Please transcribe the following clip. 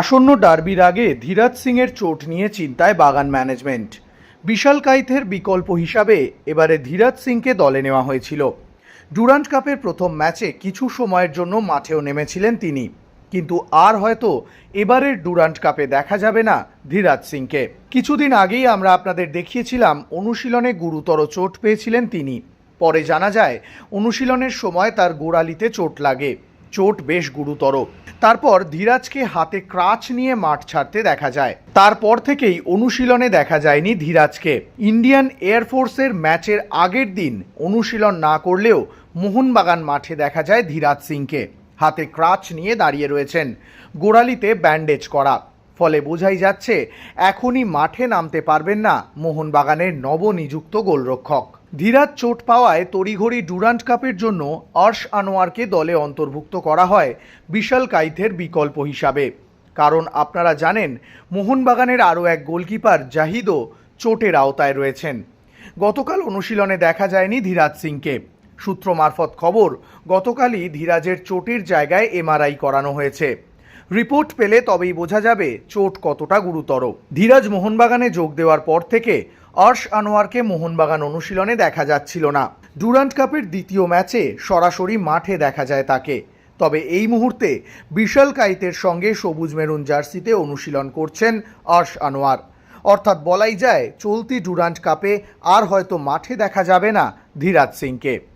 আসন্ন ডার্বির আগে ধীরাজ সিংয়ের চোট নিয়ে চিন্তায় বাগান ম্যানেজমেন্ট। বিশাল কাইথের বিকল্প হিসাবে এবারে ধীরাজ সিংকে দলে নেওয়া হয়েছিল। ডুরান্ট কাপের প্রথম ম্যাচে কিছু সময়ের জন্য মাঠেও নেমেছিলেন তিনি। কিন্তু আর হয়তো এবারের ডুরান্ট কাপে দেখা যাবে না ধীরাজ সিংকে। কিছুদিন আগেই আমরা আপনাদের দেখিয়েছিলাম, অনুশীলনে গুরুতর চোট পেয়েছিলেন তিনি। পরে জানা যায়, অনুশীলনের সময় তার গোড়ালিতে চোট লাগে। চোট বেশ গুরুতর। তারপর ধীরাজকে হাতে ক্রাচ নিয়ে মাঠ ছাড়তে দেখা যায়। তারপর থেকেই অনুশীলনে দেখা যায়নি ধীরাজকে। ইন্ডিয়ান এয়ারফোর্সের ম্যাচের আগের দিন অনুশীলন না করলেও মোহনবাগান মাঠে দেখা যায় ধীরাজ সিংকে। হাতে ক্রাচ নিয়ে দাঁড়িয়ে রয়েছেন গোড়ালিতে ব্যান্ডেজ করা। ফলে বোঝাই যাচ্ছে, এখনই মাঠে নামতে পারবেন না মোহনবাগানের নবনিযুক্ত গোলরক্ষক। ধীরাজ চোট পাওয়ায় তড়িঘড়ি ডুরান্ট কাপের জন্য অর্শ আনোয়ারকে দলে অন্তর্ভুক্ত করা হয় বিশাল কাইথের বিকল্প হিসাবে। কারণ আপনারা জানেন, মোহনবাগানের আরও এক গোলকিপার জাহিদও চোটের আওতায় রয়েছেন। গতকাল অনুশীলনে দেখা যায়নি ধীরাজ সিংকে। সূত্র মারফত খবর, গতকালই ধীরাজের চোটের জায়গায় এমআরআই করানো হয়েছে। রিপোর্ট পেলে তবেই বোঝা যাবে চোট কতটা গুরুতর। ধীরাজ মোহনবাগানে যোগ দেওয়ার পর থেকে অর্শ আনোয়ারকে মোহনবাগান অনুশীলনে দেখা যাচ্ছিল না। ডুরান্ট কাপের দ্বিতীয় ম্যাচে সরাসরি মাঠে দেখা যায় তাকে। তবে এই মুহূর্তে বিশাল কাইতের সঙ্গে সবুজ মেরুন জার্সিতে অনুশীলন করছেন অর্শ আনোয়ার। অর্থাৎ বলাই যায়, চলতি ডুরান্ট কাপে আর হয়তো মাঠে দেখা যাবে না ধীরাজ সিংকে।